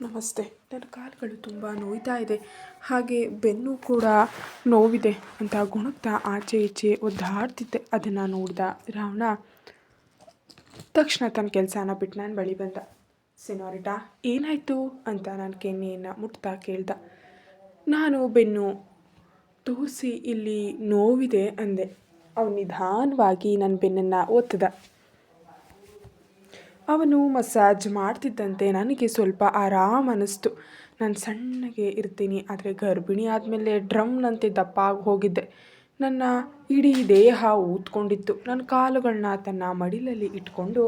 ನಮಸ್ತೆ. ನನ್ನ ಕಾಲುಗಳು ತುಂಬ ನೋಯ್ತಾ ಇದೆ. ಹಾಗೆ ಬೆನ್ನು ಕೂಡ ನೋವಿದೆ ಅಂತ ಗುಣಗ್ತಾ ಆಚೆ ಈಚೆ ಒದ್ದಾಡ್ತಿದ್ದೆ. ಅದನ್ನು ನೋಡಿದ ರಾವಣ, ತಕ್ಷಣ ತನ್ನ ಕೆಲಸನ ಬಿಟ್ಟು ನಾನು ಬಳಿ ಬಂದ. ಸಿನೋರಿಟಾ, ಏನಾಯಿತು ಅಂತ ನಾನು ಕೆನ್ನೆಯನ್ನು ಮುಟ್ತಾ ಕೇಳ್ದ. ನಾನು ಬೆನ್ನು ತೋರಿಸಿ ಇಲ್ಲಿ ನೋವಿದೆ ಅಂದೆ. ಅವನು ನಿಧಾನವಾಗಿ ನನ್ನ ಬೆನ್ನನ್ನು ಒತ್ತದ. ಅವನು ಮಸಾಜ್ ಮಾಡ್ತಿದ್ದಂತೆ ನನಗೆ ಸ್ವಲ್ಪ ಆರಾಮ ಅನ್ನಿಸ್ತು ನಾನು ಸಣ್ಣಗೆ ಇರ್ತೀನಿ, ಆದರೆ ಗರ್ಭಿಣಿ ಆದಮೇಲೆ ಡ್ರಮ್ನಂತೆ ದಪ್ಪ ಆಗಿ ಹೋಗಿದ್ದೆ. ನನ್ನ ಇಡೀ ದೇಹ ಊದ್ಕೊಂಡಿತ್ತು. ನನ್ನ ಕಾಲುಗಳನ್ನ ತನ್ನ ಮಡಿಲಲ್ಲಿ ಇಟ್ಕೊಂಡು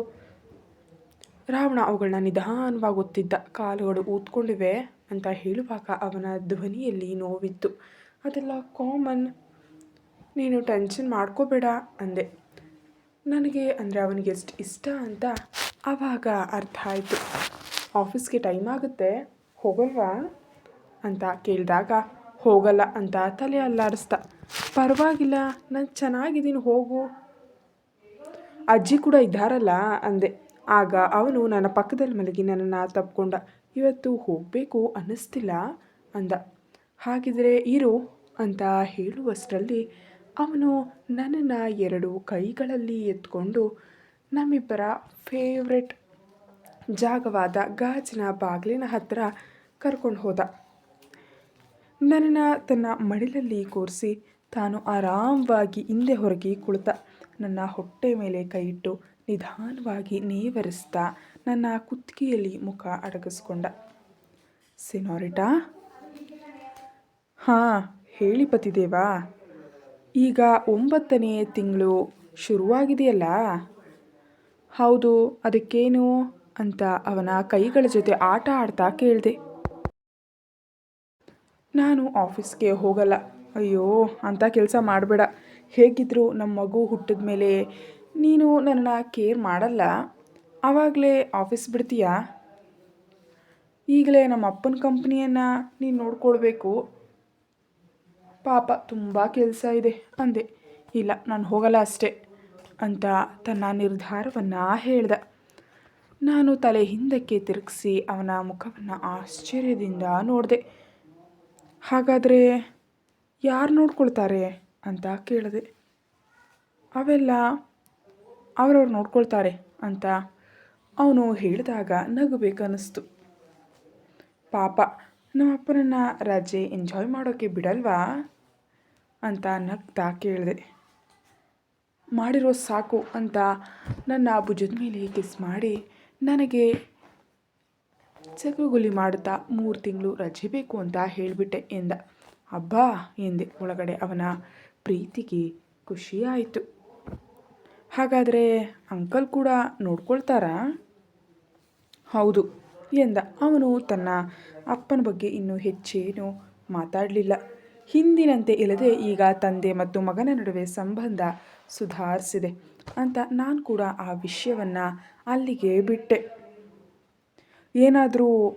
ರಾವಣ ಅವುಗಳನ್ನ ನಿಧಾನವಾಗಿ ಒತ್ತಿದ್ದ ಕಾಲುಗಳು ಊದ್ಕೊಂಡಿವೆ ಅಂತ ಹೇಳುವಾಗ ಅವನ ಧ್ವನಿಯಲ್ಲಿ ನೋವಿತ್ತು. ಅದೆಲ್ಲ ಕಾಮನ್. ನೀನು ಟೆನ್ಷನ್ ಮಾಡ್ಕೋಬೇಡ ಅಂದೆ. ನನಗೆ ಅಂದರೆ ಅವನಿಗೆ ಎಷ್ಟು ಇಷ್ಟ ಅಂತ ಆವಾಗ ಅರ್ಥ ಆಯಿತು. ಆಫೀಸ್ಗೆ ಟೈಮ್ ಆಗುತ್ತೆ, ಹೋಗಲ್ವಾ? ಅಂತ ಕೇಳಿದಾಗ, ಹೋಗಲ್ಲ ಅಂತ ತಲೆ ಅಲ್ಲಾಡಿಸ್ದ ಪರವಾಗಿಲ್ಲ, ನಾನು ಚೆನ್ನಾಗಿದ್ದೀನಿ, ಹೋಗು. ಅಜ್ಜಿ ಕೂಡ ಇದ್ದಾರಲ್ಲ ಅಂದೆ. ಆಗ ಅವನು ನನ್ನ ಪಕ್ಕದಲ್ಲಿ ಮಲಗಿ ನನ್ನನ್ನು ತಪ್ಕೊಂಡ, ಇವತ್ತು ಹೋಗಬೇಕು ಅನ್ನಿಸ್ತಿಲ್ಲ? ಅಂದ. ಹಾಗಿದ್ರೆ ಇರು, ಅಂತ ಹೇಳುವಷ್ಟರಲ್ಲಿ ಅವನು ನನ್ನನ್ನು ಎರಡು ಕೈಗಳಲ್ಲಿ ಎತ್ಕೊಂಡು ನಮ್ಮಿಬ್ಬರ ಫೇವ್ರೆಟ್ ಜಾಗವಾದ ಗಾಜಿನ ಬಾಗಿಲಿನ ಹತ್ತಿರ ಕರ್ಕೊಂಡು ಹೋದ. ನನ್ನನ್ನು ತನ್ನ ಮಡಿಲಲ್ಲಿ ಕೂರಿಸಿ ತಾನು ಆರಾಮವಾಗಿ ಹಿಂದೆ ಹೊರಗೆ ಕುಳಿತ. ನನ್ನ ಹೊಟ್ಟೆ ಮೇಲೆ ಕೈಯಿಟ್ಟು ನಿಧಾನವಾಗಿ ನೇವರಿಸ್ತಾ ನನ್ನ ಕುತ್ತಿಗೆಯಲ್ಲಿ ಮುಖ ಅಡಗಿಸ್ಕೊಂಡ. ಸಿನೋರಿಟಾ? ಹಾಂ, ಹೇಳಿ ಪತಿದೇವಾ. ಈಗ ಒಂಬತ್ತನೇ ತಿಂಗಳು ಶುರುವಾಗಿದೆಯಲ್ಲ? ಹೌದು, ಅದಕ್ಕೇನು ಅಂತ ಅವನ ಕೈಗಳ ಜೊತೆ ಆಟ ಆಡ್ತಾ ಕೇಳಿದೆ. ನಾನು ಆಫೀಸ್ಗೆ ಹೋಗಲ್ಲ. ಅಯ್ಯೋ ಅಂಥ ಕೆಲಸ ಮಾಡಬೇಡ. ಹೇಗಿದ್ದರೂ ನಮ್ಮ ಮಗು ಹುಟ್ಟಿದ ಮೇಲೆ ನೀನು ನನ್ನನ್ನು ಕೇರ್ ಮಾಡಲ್ಲ. ಆವಾಗಲೇ ಆಫೀಸ್ ಬಿಡ್ತೀಯಾ? ಈಗಲೇ ನಮ್ಮ ಅಪ್ಪನ ಕಂಪ್ನಿಯನ್ನು ನೀನು ನೋಡ್ಕೊಳ್ಬೇಕು. ಪಾಪ, ತುಂಬ ಕೆಲಸ ಇದೆ, ಅಂದೆ. ಇಲ್ಲ, ನಾನು ಹೋಗಲ್ಲ ಅಷ್ಟೇ. ಅಂತ ತನ್ನ ನಿರ್ಧಾರವನ್ನು ಹೇಳ್ದ. ನಾನು ತಲೆ ಹಿಂದಕ್ಕೆ ತಿರುಗಿಸಿ ಅವನ ಮುಖವನ್ನು ಆಶ್ಚರ್ಯದಿಂದ ನೋಡಿದೆ. ಹಾಗಾದರೆ ಯಾರು ನೋಡ್ಕೊಳ್ತಾರೆ ಅಂತ ಕೇಳಿದೆ. ಅವೆಲ್ಲ ಅವರವ್ರು ನೋಡ್ಕೊಳ್ತಾರೆ ಅಂತ ಅವನು ಹೇಳಿದಾಗ ನಗಬೇಕನ್ನಿಸ್ತು. ಪಾಪ, ನಮ್ಮಪ್ಪನನ್ನು ರಜೆ ಎಂಜಾಯ್ ಮಾಡೋಕ್ಕೆ ಬಿಡಲ್ವಾ? ಅಂತ ನಗ್ತಾ ಕೇಳಿದೆ. ಮಾಡಿರೋ ಸಾಕು ಅಂತ ನನ್ನ ಭುಜದ ಮೇಲೆ ಕಿಸ್ ಮಾಡಿ ನನಗೆ ಚಕ್ರಗುಲಿ ಮಾಡುತ್ತಾ ಮೂರು ತಿಂಗಳು ರಜೆ ಬೇಕು ಅಂತ ಹೇಳಿಬಿಟ್ಟೆ ಎಂದ. ಅಬ್ಬಾ ಎಂದೆ ಒಳಗಡೆ ಅವನ ಪ್ರೀತಿಗೆ ಖುಷಿಯಾಯಿತು. ಹಾಗಾದರೆ ಅಂಕಲ್ ಕೂಡ ನೋಡ್ಕೊಳ್ತಾರಾ? ಹೌದು ಎಂದ. ಅವನು ತನ್ನ ಅಪ್ಪನ ಬಗ್ಗೆ ಇನ್ನೂ ಹೆಚ್ಚೇನು ಮಾತಾಡಲಿಲ್ಲ. ಹಿಂದಿನಂತೆ ಇಲ್ಲದೆ ಈಗ ತಂದೆ ಮತ್ತು ಮಗನ ನಡುವೆ ಸಂಬಂಧ ಸುಧಾರಿಸಿದೆ ಅಂತ ನಾನು ಕೂಡ ಆ ವಿಷಯವನ್ನು ಅಲ್ಲಿಗೆ ಬಿಟ್ಟೆ. ಏನಾದರೂ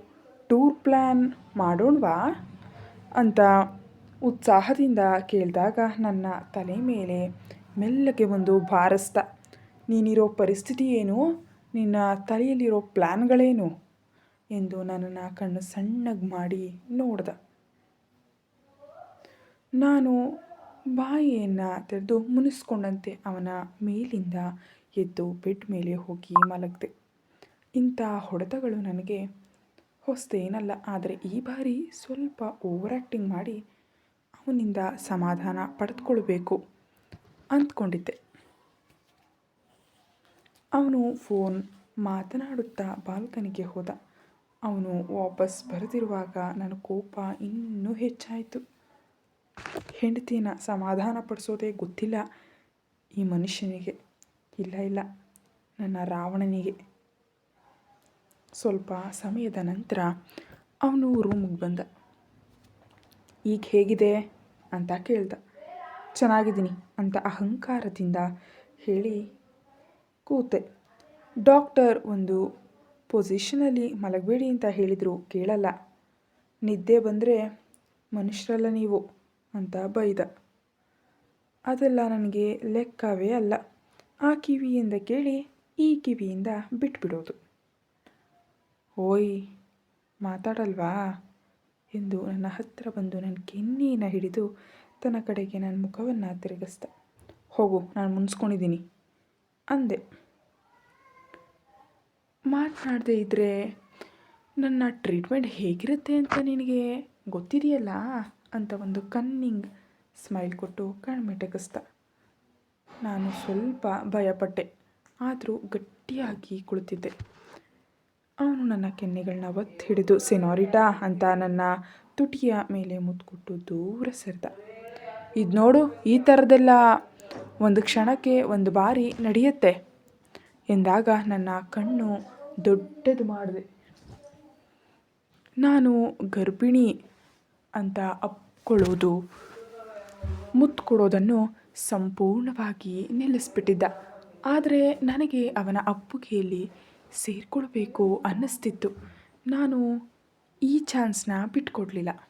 ಟೂರ್ ಪ್ಲ್ಯಾನ್ ಮಾಡೋಣವಾ? ಅಂತ ಉತ್ಸಾಹದಿಂದ ಕೇಳಿದಾಗ ನನ್ನ ತಲೆ ಮೇಲೆ ಮೆಲ್ಲಗೆ ಒಂದು ಭಾರಸ್ತ ನೀನಿರೋ ಪರಿಸ್ಥಿತಿ ಏನು? ನಿನ್ನ ತಲೆಯಲ್ಲಿರೋ ಪ್ಲ್ಯಾನ್ಗಳೇನು ಎಂದು ನನ್ನನ್ನು ಕಣ್ಣು ಸಣ್ಣಗೆ ಮಾಡಿ ನೋಡ್ದ. ನಾನು ಬಾಯಿಯನ್ನು ತೆರೆದು ಮುನಿಸ್ಕೊಂಡಂತೆ ಅವನ ಮೇಲಿಂದ ಎದ್ದು ಬೆಡ್ ಮೇಲೆ ಹೋಗಿ ಮಲಗಿದೆ. ಇಂಥ ಹೊಡೆತಗಳು ನನಗೆ ಹೊಸದೇನಲ್ಲ ಆದರೆ ಈ ಬಾರಿ ಸ್ವಲ್ಪ ಓವರ್ ಆ್ಯಕ್ಟಿಂಗ್ ಮಾಡಿ ಅವನಿಂದ ಸಮಾಧಾನ ಪಡೆದುಕೊಳ್ಬೇಕು ಅಂದ್ಕೊಂಡಿದ್ದೆ. ಅವನು ಫೋನ್ ಮಾತನಾಡುತ್ತಾ ಬಾಲ್ಕನಿಗೆ ಹೋದ. ಅವನು ವಾಪಸ್ ಬರೆದಿರುವಾಗ ನನ್ನ ಕೋಪ ಇನ್ನೂ ಹೆಚ್ಚಾಯಿತು. ಹೆಂಡತಿನ ಸಮಾಧಾನ ಪಡಿಸೋದೇ ಗೊತ್ತಿಲ್ಲ ಈ ಮನುಷ್ಯನಿಗೆ. ಇಲ್ಲ ಇಲ್ಲ. ನನ್ನ ರಾವಣನಿಗೆ. ಸ್ವಲ್ಪ ಸಮಯದ ನಂತರ ಅವನು ರೂಮಿಗೆ ಬಂದ. ಈಗ ಹೇಗಿದೆ? ಅಂತ ಕೇಳ್ದ. ಚೆನ್ನಾಗಿದ್ದೀನಿ ಅಂತ ಅಹಂಕಾರದಿಂದ ಹೇಳಿ ಕೂತೆ. ಡಾಕ್ಟರ್ ಒಂದು ಪೊಸಿಷನಲ್ಲಿ ಮಲಗಬೇಡಿ ಅಂತ ಹೇಳಿದರು, ಕೇಳಲ್ಲ. ನಿದ್ದೆ ಬಂದರೆ ಮನುಷ್ಯರಲ್ಲ ನೀವು. ಅಂತ ಬೈದ. ಅದೆಲ್ಲ ನನಗೆ ಲೆಕ್ಕವೇ ಅಲ್ಲ. ಆ ಕಿವಿಯಿಂದ ಕೇಳಿ ಈ ಕಿವಿಯಿಂದ ಬಿಟ್ಬಿಡೋದು. ಓಯ್, ಮಾತಾಡಲ್ವಾ? ಎಂದು ನನ್ನ ಹತ್ತಿರ ಬಂದು ನನ್ನ ಕೆನ್ನೆಯನ್ನು ಹಿಡಿದು ತನ್ನ ಕಡೆಗೆ ನನ್ನ ಮುಖವನ್ನು ತಿರುಗಿಸ್ದ. ಹೋಗು, ನಾನು ಮುನ್ಸ್ಕೊಂಡಿದ್ದೀನಿ, ಅಂದೆ. ಮಾತನಾಡದೇ ಇದ್ದರೆ ನನ್ನ ಟ್ರೀಟ್ಮೆಂಟ್ ಹೇಗಿರುತ್ತೆ ಅಂತ ನಿನಗೆ? ಗೊತ್ತಿದೆಯಲ್ಲ ಅಂತ ಒಂದು ಕನ್ನಿಂಗ್ ಸ್ಮೈಲ್ ಕೊಟ್ಟು ಕಣ್ಮೆಟಕಿಸ್ದ ನಾನು ಸ್ವಲ್ಪ ಭಯಪಟ್ಟೆ. ಆದರೂ ಗಟ್ಟಿಯಾಗಿ ಕುಳಿತಿದ್ದೆ. ಅವನು ನನ್ನ ಕೆನ್ನೆಗಳನ್ನ ಒತ್ತಿ ಹಿಡಿದು, ಸೆನೋರಿಟಾ ಅಂತ ನನ್ನ ತುಟಿಯ ಮೇಲೆ ಮುತ್ಕೊಟ್ಟು ದೂರ ಸೆರೆದ. ಇದು ನೋಡು, ಈ ಥರದೆಲ್ಲ ಒಂದು ಕ್ಷಣಕ್ಕೆ ಒಂದು ಬಾರಿ ನಡೆಯುತ್ತೆ ಎಂದಾಗ ನನ್ನ ಕಣ್ಣು ದೊಡ್ಡದು ಮಾಡಿದೆ. ನಾನು ಗರ್ಭಿಣಿ ಅಂತ ಅಪ್ಕೊಳ್ಳೋದು ಮುತ್ತು ಕೊಡೋದನ್ನು ಸಂಪೂರ್ಣವಾಗಿ ನಿಲ್ಲಿಸ್ಬಿಟ್ಟಿದ್ದ. ಆದರೆ ನನಗೆ ಅವನ ಅಪ್ಪುಗೆಯಲ್ಲಿ ಸೇರಿಕೊಳ್ಬೇಕು ಅನ್ನಿಸ್ತಿತ್ತು. ನಾನು ಈ ಚಾನ್ಸ್ನ ಬಿಟ್ಕೊಡ್ಲಿಲ್ಲ.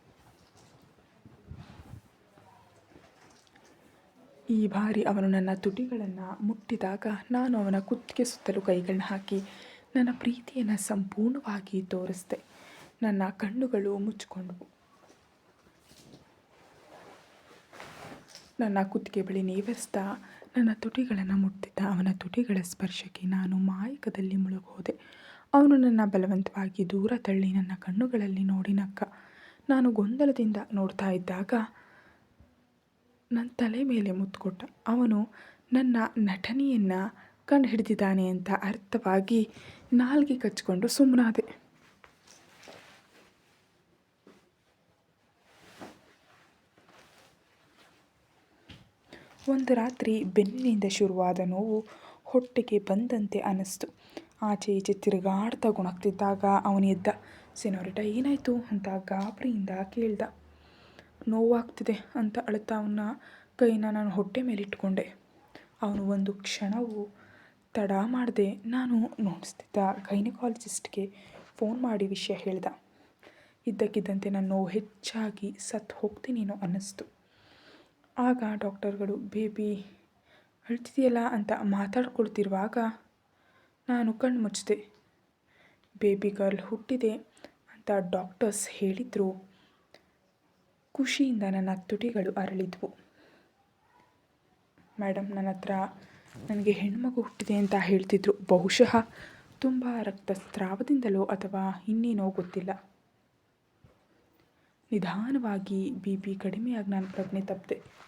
ಈ ಬಾರಿ ಅವನು ನನ್ನ ತುಟಿಗಳನ್ನು ಮುಟ್ಟಿದಾಗ ನಾನು ಅವನ ಕುತ್ತಿಗೆ ಸುತ್ತಲೂ ಕೈಗಳನ್ನ ಹಾಕಿ ನನ್ನ ಪ್ರೀತಿಯನ್ನು ಸಂಪೂರ್ಣವಾಗಿ ತೋರಿಸ್ದೆ. ನನ್ನ ಕಣ್ಣುಗಳು ಮುಚ್ಚಿಕೊಂಡವು. ನನ್ನ ಕುತ್ತಿಗೆ ಬಳಿ ನೇವರಿಸ್ತಾ ನನ್ನ ತುಟಿಗಳನ್ನು ಮುಟ್ಟಿದ್ದ ಅವನ ತುಟಿಗಳ ಸ್ಪರ್ಶಕ್ಕೆ ನಾನು ಮಾಯಕದಲ್ಲಿ ಮುಳುಗೋದೆ. ಅವನು ನನ್ನ ಬಲವಂತವಾಗಿ ದೂರ ತಳ್ಳಿ ನನ್ನ ಕಣ್ಣುಗಳಲ್ಲಿ ನೋಡಿ ನಕ್ಕ. ನಾನು ಗೊಂದಲದಿಂದ ನೋಡ್ತಾ ಇದ್ದಾಗ ನನ್ನ ತಲೆ ಮೇಲೆ ಮುತ್ತುಕೊಟ್ಟ ಅವನು ನನ್ನ ನಟನೆಯನ್ನು ಕಂಡು ಹಿಡಿದಿದ್ದಾನೆ ಅಂತ ಅರ್ಥವಾಗಿ ನಾಲ್ಗೆ ಕಚ್ಕೊಂಡು ಸುಮ್ಮನಾದೆ ಒಂದು ರಾತ್ರಿ ಬೆನ್ನಿನಿಂದ ಶುರುವಾದ ನೋವು ಹೊಟ್ಟೆಗೆ ಬಂದಂತೆ ಅನ್ನಿಸ್ತು. ಆಚೆ ಈಚೆ ತಿರುಗಾಡ್ತಾ ಗುಣಗ್ತಿದ್ದಾಗ ಅವನು ಎದ್ದ. ಸಿನೋರಿಟ, ಏನಾಯಿತು? ಅಂತ ಗಾಬರಿಯಿಂದ ಕೇಳ್ದ. ನೋವಾಗ್ತಿದೆ ಅಂತ ಅಳುತ್ತಾ ಅವನ ಕೈನ ನಾನು ಹೊಟ್ಟೆ ಮೇಲೆ ಇಟ್ಕೊಂಡೆ ಅವನು ಒಂದು ಕ್ಷಣವು ತಡ ಮಾಡದೆ ನಾನು ನೋಡಿಸ್ತಿದ್ದ ಗೈನಕಾಲಜಿಸ್ಟ್ಗೆ ಫೋನ್ ಮಾಡಿ ವಿಷಯ ಹೇಳ್ದ. ಇದ್ದಕ್ಕಿದ್ದಂತೆ ನಾನು ನೋವು ಹೆಚ್ಚಾಗಿ ಸತ್ತು ಹೋಗ್ತೀನಿ ಅನ್ನಿಸ್ತು. ಆಗ ಡಾಕ್ಟರ್ಗಳು, ಬೇಬಿ, ಅಳ್ತಿದೆಯಲ್ಲ ಅಂತ ಮಾತಾಡ್ಕೊಳ್ತಿರುವಾಗ ನಾನು ಕಣ್ಣು ಮುಚ್ಚಿದೆ. ಬೇಬಿ ಗರ್ಲ್ ಹುಟ್ಟಿದೆ ಅಂತ ಡಾಕ್ಟರ್ಸ್ ಹೇಳಿದರು. ಖುಷಿಯಿಂದ ನನ್ನ ತುಟಿಗಳು ಅರಳಿದ್ವು. ಮೇಡಮ್ ನನ್ನ ಹತ್ರ ನನಗೆ ಹೆಣ್ಮಗು ಹುಟ್ಟಿದೆ ಅಂತ ಹೇಳ್ತಿದ್ರು. ಬಹುಶಃ ತುಂಬ ರಕ್ತಸ್ರಾವದಿಂದಲೋ ಅಥವಾ ಇನ್ನೇನೋ ಗೊತ್ತಿಲ್ಲ. ನಿಧಾನವಾಗಿ ಬಿ ಪಿ ಕಡಿಮೆಯಾಗಿ ನಾನು ಪ್ರಜ್ಞೆ ತಪ್ಪಿದೆ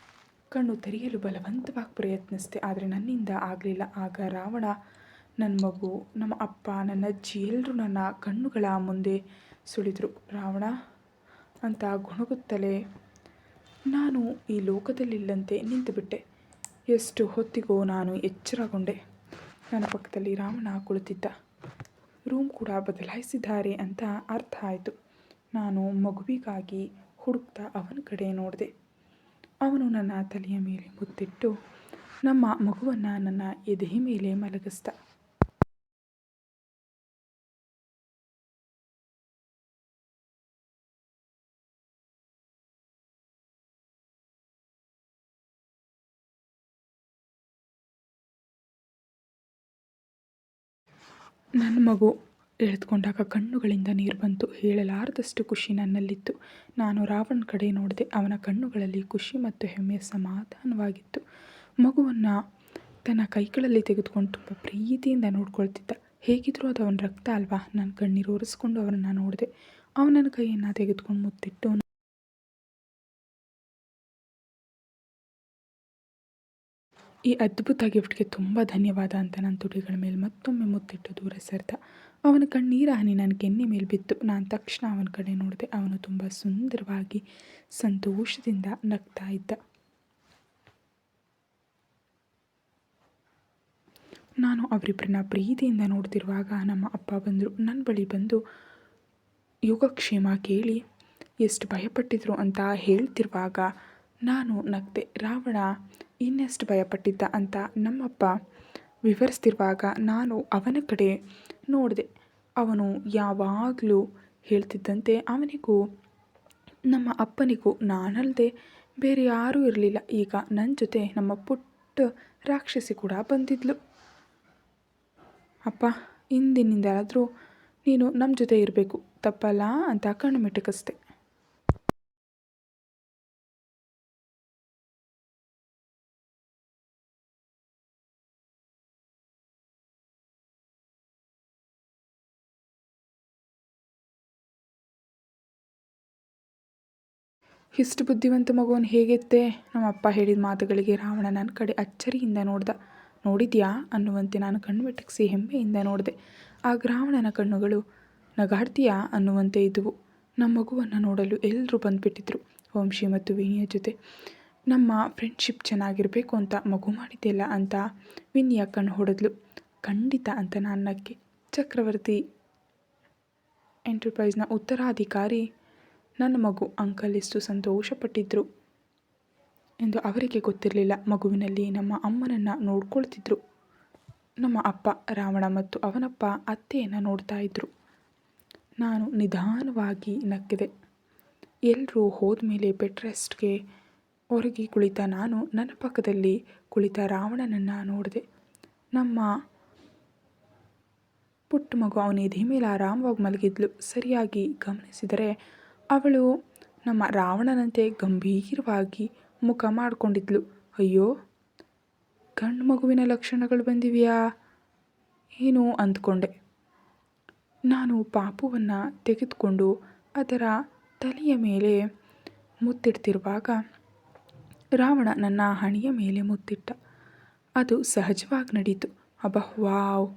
ಕಣ್ಣು ತೆರೆಯಲು ಬಲವಂತವಾಗಿ ಪ್ರಯತ್ನಿಸಿದೆ. ಆದರೆ ನನ್ನಿಂದ ಆಗಲಿಲ್ಲ. ಆಗ ರಾವಣ, ನನ್ನ ಮಗು, ನಮ್ಮ ಅಪ್ಪ, ನನ್ನ ಅಜ್ಜಿ ಎಲ್ಲರೂ ನನ್ನ ಕಣ್ಣುಗಳ ಮುಂದೆ ಸುಳಿದರು. ರಾವಣ ಅಂತ ಗುಣಗುತ್ತಲೇ, ನಾನು ಈ ಲೋಕದಲ್ಲಿಲ್ಲಂತೆ ನಿಂತುಬಿಟ್ಟೆ. ಎಷ್ಟು ಹೊತ್ತಿಗೋ ನಾನು ಎಚ್ಚರಗೊಂಡೆ. ನನ್ನ ಪಕ್ಕದಲ್ಲಿ ರಾವಣ ಕುಳಿತಿದ್ದ. ರೂಮ್ ಕೂಡ ಬದಲಾಯಿಸಿದ್ದಾರೆ ಅಂತ ಅರ್ಥ ಆಯಿತು. ನಾನು ಮಗುವಿಗಾಗಿ ಹುಡುಕ್ತಾ ಅವನ ಕಡೆ ನೋಡಿದೆ. ಅವನು ನನ್ನ ತಲೆಯ ಮೇಲೆ ಮುತ್ತಿಟ್ಟು ನಮ್ಮ ಮಗುವನ್ನು ನನ್ನ ಎದೆಯ ಮೇಲೆ ಮಲಗಿಸ್ದ. ನನ್ನ ಮಗು ಎಳೆದುಕೊಂಡಾಗ ಕಣ್ಣುಗಳಿಂದ ನೀರು ಬಂತು. ಹೇಳಲಾರದಷ್ಟು ಖುಷಿ ನನ್ನಲ್ಲಿತ್ತು. ನಾನು ರಾವಣ್ ಕಡೆ ನೋಡಿದೆ. ಅವನ ಕಣ್ಣುಗಳಲ್ಲಿ ಖುಷಿ ಮತ್ತು ಹೆಮ್ಮೆಯ ಸಮಾಧಾನವಾಗಿತ್ತು. ಮಗುವನ್ನು ತನ್ನ ಕೈಗಳಲ್ಲಿ ತೆಗೆದುಕೊಂಡು ತುಂಬ ಪ್ರೀತಿಯಿಂದ ನೋಡ್ಕೊಳ್ತಿದ್ದ. ಹೇಗಿದ್ರೂ ಅದು ಅವನ ರಕ್ತ ಅಲ್ವಾ? ನಾನು ಕಣ್ಣೀರು ಒರೆಸ್ಕೊಂಡು ಅವನನ್ನು ನೋಡಿದೆ. ಅವನ ಕೈಯನ್ನು ತೆಗೆದುಕೊಂಡು ಮುತ್ತಿಟ್ಟು ಈ ಅದ್ಭುತ ಗಿಫ್ಟ್ಗೆ ತುಂಬ ಧನ್ಯವಾದ ಅಂತ ನನ್ನ ತುಟಿಗಳ ಮೇಲೆ ಮತ್ತೊಮ್ಮೆ ಮುತ್ತಿಟ್ಟು ದೂರ ಸರಿದ ಅವನ ಕಣ್ಣೀರ ಹನಿ ನನ್ನ ಕೆನ್ನೆ ಮೇಲೆ ಬಿತ್ತು. ನಾನು ತಕ್ಷಣ ಅವನ ಕಡೆ ನೋಡಿದೆ ಅವನು ತುಂಬ ಸುಂದರವಾಗಿ ಸಂತೋಷದಿಂದ ನಗ್ತಾ ಇದ್ದ. ನಾನು ಅವರಿಬ್ಬರನ್ನ ಪ್ರೀತಿಯಿಂದ ನೋಡ್ತಿರುವಾಗ ನಮ್ಮ ಅಪ್ಪ ಬಂದರು. ನನ್ನ ಬಳಿ ಬಂದು ಯೋಗಕ್ಷೇಮ ಕೇಳಿ ಎಷ್ಟು ಭಯಪಟ್ಟಿದ್ರು ಅಂತ ಹೇಳ್ತಿರುವಾಗ ನಾನು ನಗ್ದೆ. ರಾವಣ ಇನ್ನೆಷ್ಟು ಭಯಪಟ್ಟಿದ್ದ ಅಂತ ನಮ್ಮಪ್ಪ ವಿವರಿಸ್ತಿರುವಾಗ ನಾನು ಅವನ ಕಡೆ ನೋಡಿದೆ. ಅವನು ಯಾವಾಗಲೂ ಹೇಳ್ತಿದ್ದಂತೆ ಅವನಿಗೂ, ನಮ್ಮ ಅಪ್ಪನಿಗೂ ನಾನಲ್ಲದೆ ಬೇರೆ ಯಾರೂ ಇರಲಿಲ್ಲ. ಈಗ ನನ್ನ ಜೊತೆ ನಮ್ಮ ಪುಟ್ಟ ರಾಕ್ಷಸಿ ಕೂಡ ಬಂದಿದ್ಲು. ಅಪ್ಪ, ಇಂದಿನಿಂದಾದರೂ ನೀನು ನಮ್ಮ ಜೊತೆ ಇರಬೇಕು. ತಪ್ಪಲ್ಲ ಅಂತ ಕಣ್ಣು ಮಿಟುಕಿಸ್ದೆ. ಇಷ್ಟು ಬುದ್ಧಿವಂತ ಮಗುವನ್ನು ಹೇಗೆತ್ತೆ? ನಮ್ಮ ಅಪ್ಪ ಹೇಳಿದ ಮಾತುಗಳಿಗೆ ರಾವಣ ನನ್ನ ಕಡೆ ಅಚ್ಚರಿಯಿಂದ ನೋಡ್ದ. ನೋಡಿದ್ಯಾ? ಅನ್ನುವಂತೆ ನಾನು ಕಣ್ಣು ಮಿಟುಕಿಸಿ ಹೆಮ್ಮೆಯಿಂದ ನೋಡಿದೆ. ಆ ರಾವಣನ ಕಣ್ಣುಗಳು ನಗಾಡ್ತೀಯಾ? ಅನ್ನುವಂತೆ ಇದ್ದವು. ನಮ್ಮ ಮಗುವನ್ನು ನೋಡಲು ಎಲ್ಲರೂ ಬಂದುಬಿಟ್ಟಿದ್ರು, ವಂಶಿ ಮತ್ತು ವಿನಿಯ ಜೊತೆ. ನಮ್ಮ ಫ್ರೆಂಡ್ಶಿಪ್ ಚೆನ್ನಾಗಿರಬೇಕು ಅಂತ ಮಗು ಮಾಡಿದ್ದೆಲ್ಲ ಅಂತ ವಿನಿಯ ಕಣ್ಣು ಹೊಡೆದ್ಲು. ಖಂಡಿತ ಅಂತ ನಾನು ನಕ್ಕೆ ಚಕ್ರವರ್ತಿ ಎಂಟರ್ಪ್ರೈಸ್ನ ಉತ್ತರಾಧಿಕಾರಿ ನನ್ನ ಮಗು ಅಂಕಲ್ ಎಷ್ಟು ಸಂತೋಷಪಟ್ಟಿದ್ರು ಎಂದು ಅವರಿಗೆ ಗೊತ್ತಿರಲಿಲ್ಲ. ಮಗುವಿನಲ್ಲಿ ನಮ್ಮ ಅಮ್ಮನನ್ನು ನೋಡ್ಕೊಳ್ತಿದ್ರು. ನಮ್ಮ ಅಪ್ಪ, ರಾವಣ ಮತ್ತು ಅವನಪ್ಪ ಅತ್ತೆಯನ್ನು ನೋಡ್ತಾ ಇದ್ದರು ನಾನು ನಿಧಾನವಾಗಿ ನಕ್ಕಿದೆ. ಎಲ್ಲರೂ ಹೋದ್ಮೇಲೆ ಬೆಡ್ ರೆಸ್ಟ್ಗೆ ಹೊರಗೆ ಕುಳಿತ ನಾನು ನನ್ನ ಪಕ್ಕದಲ್ಲಿ ಕುಳಿತ ರಾವಣನನ್ನು ನೋಡಿದೆ. ನಮ್ಮ ಪುಟ್ಟ ಮಗು ಅವನ ಎದೆ ಮೇಲೆ ಆರಾಮವಾಗಿ ಮಲಗಿದ್ಲು. ಸರಿಯಾಗಿ ಗಮನಿಸಿದರೆ ಅವಳು ನಮ್ಮ ರಾವಣನಂತೆ ಗಂಭೀರವಾಗಿ ಮುಖ ಮಾಡಿಕೊಂಡಿದ್ಲು. ಅಯ್ಯೋ, ಗಂಡು ಮಗುವಿನ ಲಕ್ಷಣಗಳು ಬಂದಿವೆಯಾ? ಏನು ಅಂದ್ಕೊಂಡೆ. ನಾನು ಪಾಪುವನ್ನು ತೆಗೆದುಕೊಂಡು ಅದರ ತಲೆಯ ಮೇಲೆ ಮುತ್ತಿಡ್ತಿರುವಾಗ ರಾವಣ ನನ್ನ ಹಣೆಯ ಮೇಲೆ ಮುತ್ತಿಟ್ಟ. ಅದು ಸಹಜವಾಗಿ ನಡೀತು. ಅಬ್ಬ, ವಾವ್!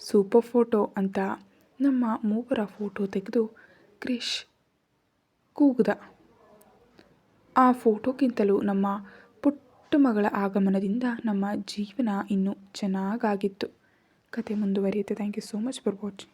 ಸೂಪರ್ ಫೋಟೋ ಅಂತ ನಮ್ಮ ಮೂವರ ಫೋಟೋ ತೆಗೆದು ಕ್ರಿಶ್ ಕೂಗ್ದ. ಆ ಫೋಟೋಗಿಂತಲೂ ನಮ್ಮ ಪುಟ್ಟ ಮಗಳ ಆಗಮನದಿಂದ ನಮ್ಮ ಜೀವನ ಇನ್ನೂ ಚೆನ್ನಾಗಾಗಿತ್ತು. ಕತೆ ಮುಂದುವರಿಯುತ್ತೆ. Thank you so much for watching